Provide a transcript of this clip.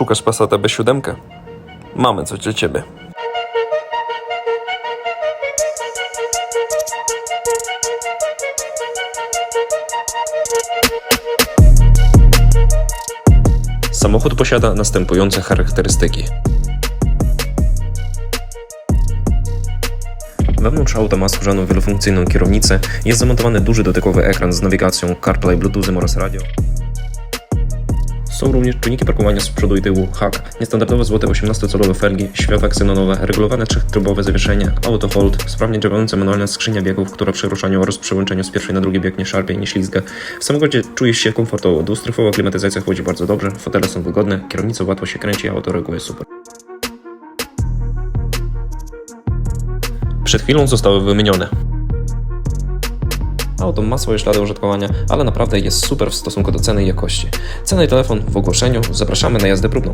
Szukasz Passata B7? Mamy coś dla Ciebie. Samochód posiada następujące charakterystyki. Wewnątrz auta ma skórzaną wielofunkcyjną kierownicę, jest zamontowany duży dotykowy ekran z nawigacją, CarPlay, Bluetoothem oraz radio. Są również czujniki parkowania z przodu i tyłu, hak, niestandardowe złote 18-calowe felgi, światła ksenonowe, regulowane trzech-trybowe zawieszenie, auto hold, sprawnie działająca manualna skrzynia biegów, która przy ruszaniu oraz przełączeniu z pierwszej na drugi bieg nie szarpie i nie ślizga. W samochodzie czujesz się komfortowo, dwustrefowa klimatyzacja chłodzi bardzo dobrze, fotele są wygodne, kierownica łatwo się kręci, a auto reaguje super. Przed chwilą zostały wymienione. Auto ma swoje ślady użytkowania, ale naprawdę jest super w stosunku do ceny i jakości. Cena i telefon w ogłoszeniu. Zapraszamy na jazdę próbną.